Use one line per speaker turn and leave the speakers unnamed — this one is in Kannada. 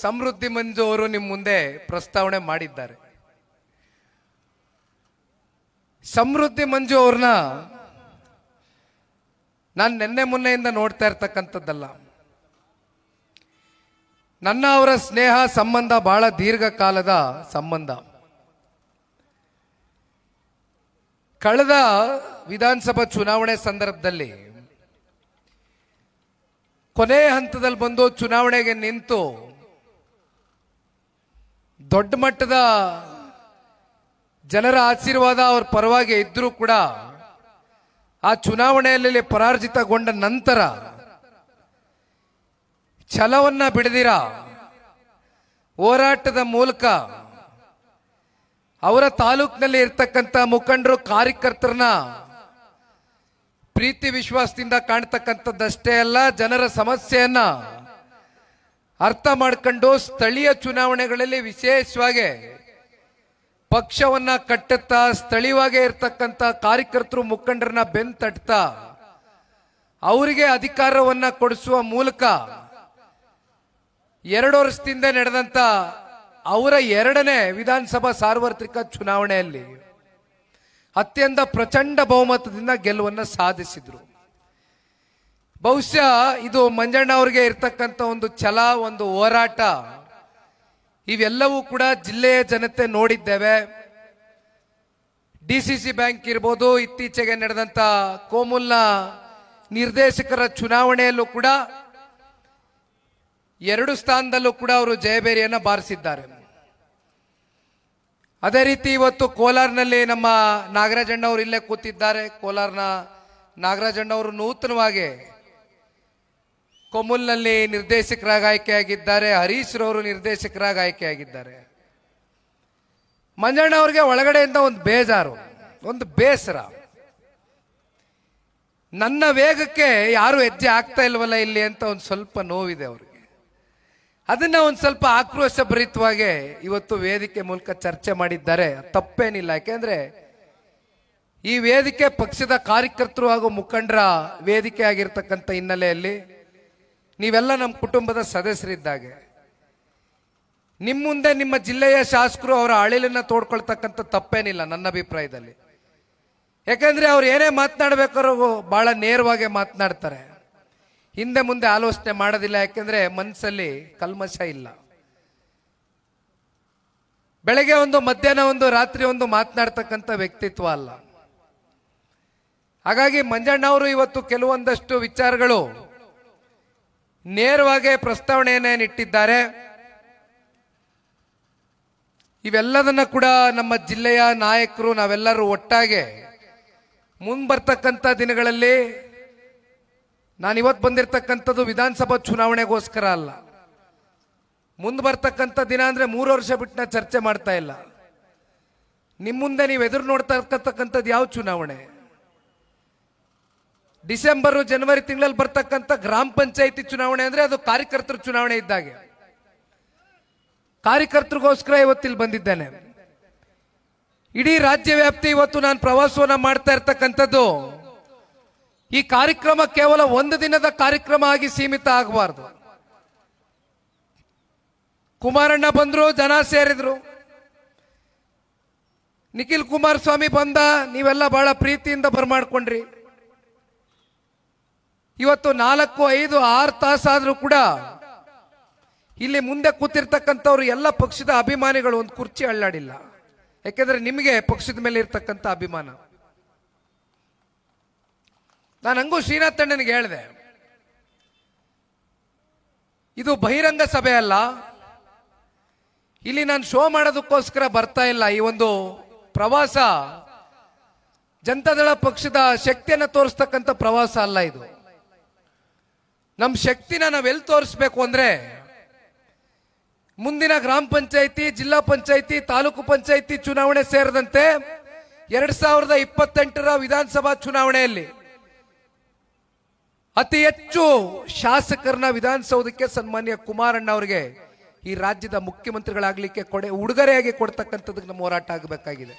ಸಮೃದ್ಧಿ ಮಂಜು ಅವರು ನಿಮ್ಮ ಮುಂದೆ ಪ್ರಸ್ತಾವನೆ ಮಾಡಿದ್ದಾರೆ. ಸಮೃದ್ಧಿ ಮಂಜು ಅವ್ರನ್ನ ನಾನು ನಿನ್ನೆ ಮೊನ್ನೆಯಿಂದ ನೋಡ್ತಾ ಇರ್ತಕ್ಕಂಥದ್ದಲ್ಲ. ನನ್ನ ಅವರ ಸ್ನೇಹ ಸಂಬಂಧ ಬಹಳ ದೀರ್ಘಕಾಲದ ಸಂಬಂಧ. ಕಳೆದ ವಿಧಾನಸಭಾ ಚುನಾವಣೆ ಸಂದರ್ಭದಲ್ಲಿ ಕೊನೆ ಹಂತದಲ್ಲಿ ಬಂದು ಚುನಾವಣೆಗೆ ನಿಂತು ದೊಡ್ಡ ಮಟ್ಟದ ಜನರ ಆಶೀರ್ವಾದ ಅವ್ರ ಪರವಾಗಿ ಇದ್ದರೂ ಕೂಡ ಆ ಚುನಾವಣೆಯಲ್ಲಿ ಪರಾರ್ಜಿತಗೊಂಡ ನಂತರ ಛಲವನ್ನ ಬಿಡದಿರ ಹೋರಾಟದ ಮೂಲಕ ಅವರ ತಾಲೂಕಿನಲ್ಲಿ ಇರ್ತಕ್ಕಂಥ ಮುಖಂಡರು, ಕಾರ್ಯಕರ್ತರನ್ನ ಪ್ರೀತಿ ವಿಶ್ವಾಸದಿಂದ ಕಾಣ್ತಕ್ಕಂಥದ್ದಷ್ಟೇ ಅಲ್ಲ, ಜನರ ಸಮಸ್ಯೆಯನ್ನ ಅರ್ಥ ಮಾಡ್ಕೊಂಡು ಸ್ಥಳೀಯ ಚುನಾವಣೆಗಳಲ್ಲಿ ವಿಶೇಷವಾಗಿ ಪಕ್ಷವನ್ನ ಕಟ್ಟುತ್ತಾ ಸ್ಥಳೀಯವಾಗೇ ಇರ್ತಕ್ಕಂಥ ಕಾರ್ಯಕರ್ತರು ಮುಖಂಡರನ್ನ ಬೆನ್ ತಟ್ತಾ ಅವರಿಗೆ ಅಧಿಕಾರವನ್ನ ಕೊಡಿಸುವ ಮೂಲಕ ಎರಡು ವರ್ಷದಿಂದ ನಡೆದಂತ ಅವರ ಎರಡನೇ ವಿಧಾನಸಭಾ ಸಾರ್ವತ್ರಿಕ ಚುನಾವಣೆಯಲ್ಲಿ ಅತ್ಯಂತ ಪ್ರಚಂಡ ಬಹುಮತದಿಂದ ಗೆಲುವನ್ನು ಸಾಧಿಸಿದ್ರು. ಬಹುಶಃ ಇದು ಮಂಜಣ್ಣ ಅವರಿಗೆ ಇರ್ತಕ್ಕಂಥ ಒಂದು ಛಲ, ಒಂದು ಹೋರಾಟ. ಇವೆಲ್ಲವೂ ಕೂಡ ಜಿಲ್ಲೆಯ ಜನತೆ ನೋಡಿದ್ದೇವೆ. ಡಿ ಸಿ ಸಿ ಬ್ಯಾಂಕ್ ಇರ್ಬೋದು, ಇತ್ತೀಚೆಗೆ ನಡೆದಂತ ಕೋಮುಲ್ನ ನಿರ್ದೇಶಕರ ಚುನಾವಣೆಯಲ್ಲೂ ಕೂಡ ಎರಡು ಸ್ಥಾನದಲ್ಲೂ ಕೂಡ ಅವರು ಜಯಬೇರಿಯನ್ನ ಬಾರಿಸಿದ್ದಾರೆ. ಅದೇ ರೀತಿ ಇವತ್ತು ಕೋಲಾರ್ನಲ್ಲಿ ನಮ್ಮ ನಾಗರಾಜಣ್ಣವರು ಇಲ್ಲೇ ಕೂತಿದ್ದಾರೆ. ಕೋಲಾರ್ನ ನಾಗರಾಜಣ್ಣವರು ನೂತನವಾಗಿ ಕೊಮುಲ್ನಲ್ಲಿ ನಿರ್ದೇಶಕರಾಗಿ ಆಯ್ಕೆಯಾಗಿದ್ದಾರೆ ಹರೀಶ್ ರವರು ನಿರ್ದೇಶಕರಾಗಿ ಆಯ್ಕೆಯಾಗಿದ್ದಾರೆ ಮಂಜಣ್ಣ ಅವ್ರಿಗೆ ಒಳಗಡೆಯಿಂದ ಒಂದು ಬೇಜಾರು, ಒಂದು ಬೇಸರ. ನನ್ನ ವೇಗಕ್ಕೆ ಯಾರು ಹೆಜ್ಜೆ ಆಗ್ತಾ ಇಲ್ವಲ್ಲ ಇಲ್ಲಿ ಅಂತ ಒಂದು ಸ್ವಲ್ಪ ನೋವಿದೆ ಅವ್ರಿಗೆ. ಅದನ್ನ ಒಂದು ಸ್ವಲ್ಪ ಆಕ್ರೋಶ ಭರಿತವಾಗಿ ಇವತ್ತು ವೇದಿಕೆ ಮೂಲಕ ಚರ್ಚೆ ಮಾಡಿದ್ದಾರೆ. ತಪ್ಪೇನಿಲ್ಲ, ಯಾಕೆಂದ್ರೆ ಈ ವೇದಿಕೆ ಪಕ್ಷದ ಕಾರ್ಯಕರ್ತರು ಹಾಗೂ ಮುಖಂಡರ ವೇದಿಕೆ ಆಗಿರ್ತಕ್ಕಂಥ ಹಿನ್ನೆಲೆಯಲ್ಲಿ ನೀವೆಲ್ಲ ನಮ್ಮ ಕುಟುಂಬದ ಸದಸ್ಯರಿದ್ದಾಗೆ. ನಿಮ್ಮ ಮುಂದೆ ನಿಮ್ಮ ಜಿಲ್ಲೆಯ ಶಾಸಕರು ಅವರ ಅಳಿಲನ್ನ ತೋಡ್ಕೊಳ್ತಕ್ಕಂಥ ತಪ್ಪೇನಿಲ್ಲ ನನ್ನ ಅಭಿಪ್ರಾಯದಲ್ಲಿ. ಯಾಕಂದ್ರೆ ಅವ್ರು ಏನೇ ಮಾತನಾಡ್ಬೇಕಾದ್ರೂ ಬಹಳ ನೇರವಾಗಿ ಮಾತನಾಡ್ತಾರೆ. ಹಿಂದೆ ಮುಂದೆ ಆಲೋಚನೆ ಮಾಡೋದಿಲ್ಲ, ಯಾಕೆಂದ್ರೆ ಮನಸ್ಸಲ್ಲಿ ಕಲ್ಮಶ ಇಲ್ಲ. ಬೆಳಗ್ಗೆ ಒಂದು, ಮಧ್ಯಾಹ್ನ ಒಂದು, ರಾತ್ರಿ ಒಂದು ಮಾತನಾಡ್ತಕ್ಕಂಥ ವ್ಯಕ್ತಿತ್ವ ಅಲ್ಲ. ಹಾಗಾಗಿ ಮಂಜಣ್ಣ ಅವರು ಇವತ್ತು ಕೆಲವೊಂದಷ್ಟು ವಿಚಾರಗಳು ನೇರವಾಗಿ ಪ್ರಸ್ತಾವನೆಯನ್ನೇನು ಇಟ್ಟಿದ್ದಾರೆ. ಇವೆಲ್ಲದನ್ನ ಕೂಡ ನಮ್ಮ ಜಿಲ್ಲೆಯ ನಾಯಕರು ನಾವೆಲ್ಲರೂ ಒಟ್ಟಾಗೆ ಮುಂಬರ್ತಕ್ಕಂಥ ದಿನಗಳಲ್ಲಿ ನಾನು ಇವತ್ತು ಬಂದಿರತಕ್ಕಂಥದ್ದು ವಿಧಾನಸಭಾ ಚುನಾವಣೆಗೋಸ್ಕರ ಅಲ್ಲ. ಮುಂದೆ ಬರ್ತಕ್ಕಂಥ ದಿನ ಅಂದ್ರೆ ಮೂರು ವರ್ಷ ಬಿಟ್ಟು ನಾ ಚರ್ಚೆ ಮಾಡ್ತಾ ಇಲ್ಲ. ನಿಮ್ಮ ಮುಂದೆ ನೀವು ಎದುರು ನೋಡ್ತಾ ಇರ್ತಕ್ಕಂಥದ್ದು ಯಾವ ಚುನಾವಣೆ? ಡಿಸೆಂಬರ್, ಜನವರಿ ತಿಂಗಳಲ್ಲಿ ಬರ್ತಕ್ಕಂಥ ಗ್ರಾಮ ಪಂಚಾಯಿತಿ ಚುನಾವಣೆ ಅಂದ್ರೆ ಅದು ಕಾರ್ಯಕರ್ತರ ಚುನಾವಣೆ ಇದ್ದಾಗೆ. ಕಾರ್ಯಕರ್ತರಿಗೋಸ್ಕರ ಇವತ್ತಿಲ್ಲಿ ಬಂದಿದ್ದೇನೆ. ಇಡೀ ರಾಜ್ಯ ವ್ಯಾಪ್ತಿ ಇವತ್ತು ನಾನು ಪ್ರವಾಸವನ್ನ ಮಾಡ್ತಾ ಇರ್ತಕ್ಕಂಥದ್ದು. ಈ ಕಾರ್ಯಕ್ರಮ ಕೇವಲ ಒಂದು ದಿನದ ಕಾರ್ಯಕ್ರಮ ಆಗಿ ಸೀಮಿತ ಆಗಬಾರ್ದು. ಕುಮಾರಣ್ಣ ಬಂದ್ರು, ಜನ ಸೇರಿದ್ರು. ನಿಖಿಲ್ ಕುಮಾರಸ್ವಾಮಿ ಬಂದ, ನೀವೆಲ್ಲ ಬಹಳ ಪ್ರೀತಿಯಿಂದ ಬರಮಾಡ್ಕೊಂಡ್ರಿ. ಇವತ್ತು ನಾಲ್ಕು, ಐದು, ಆರು ತಾಸಾದರೂ ಕೂಡ ಇಲ್ಲಿ ಮುಂದೆ ಕೂತಿರ್ತಕ್ಕಂಥವ್ರು ಎಲ್ಲ ಪಕ್ಷದ ಅಭಿಮಾನಿಗಳು ಒಂದು ಕುರ್ಚಿ ಅಳ್ಳಾಡಿಲ್ಲ. ಯಾಕೆಂದ್ರೆ ನಿಮಗೆ ಪಕ್ಷದ ಮೇಲೆ ಇರ್ತಕ್ಕಂಥ ಅಭಿಮಾನ. ನಾನು ಹಂಗೂ ಶ್ರೀನಾಥ್ ಅಣ್ಣನಿಗೆ ಹೇಳಿದೆ, ಇದು ಬಹಿರಂಗ ಸಭೆ ಅಲ್ಲ. ಇಲ್ಲಿ ನಾನು ಶೋ ಮಾಡೋದಕ್ಕೋಸ್ಕರ ಬರ್ತಾ ಇಲ್ಲ. ಈ ಒಂದು ಪ್ರವಾಸ, ಜನತಾದಳ ಪಕ್ಷದ ಶಕ್ತಿಯನ್ನು ತೋರಿಸ್ತಕ್ಕಂಥ ಪ್ರವಾಸ ಅಲ್ಲ ಇದು. ನಮ್ಮ ಶಕ್ತಿನ ನಾವೆಲ್ಲಿ ತೋರಿಸ್ಬೇಕು ಅಂದ್ರೆ ಮುಂದಿನ ಗ್ರಾಮ ಪಂಚಾಯಿತಿ, ಜಿಲ್ಲಾ ಪಂಚಾಯಿತಿ, ತಾಲೂಕು ಪಂಚಾಯಿತಿ ಚುನಾವಣೆ ಸೇರಿದಂತೆ ಎರಡ್ ಸಾವಿರದ ಇಪ್ಪತ್ತೆಂಟರ ವಿಧಾನಸಭಾ ಚುನಾವಣೆಯಲ್ಲಿ ಅತಿ ಹೆಚ್ಚು ಶಾಸಕರನ್ನ ವಿಧಾನಸೌಧಕ್ಕೆ ಸನ್ಮಾನ್ಯ ಕುಮಾರಣ್ಣ ಅವರಿಗೆ ಈ ರಾಜ್ಯದ ಮುಖ್ಯಮಂತ್ರಿಗಳಾಗಲಿಕ್ಕೆ ಕೊಡೆ, ಉಡುಗೊರೆಯಾಗಿ ಕೊಡ್ತಕ್ಕಂಥದ್ದಕ್ಕೆ ನಮ್ಮ ಹೋರಾಟ ಆಗಬೇಕಾಗಿದೆ.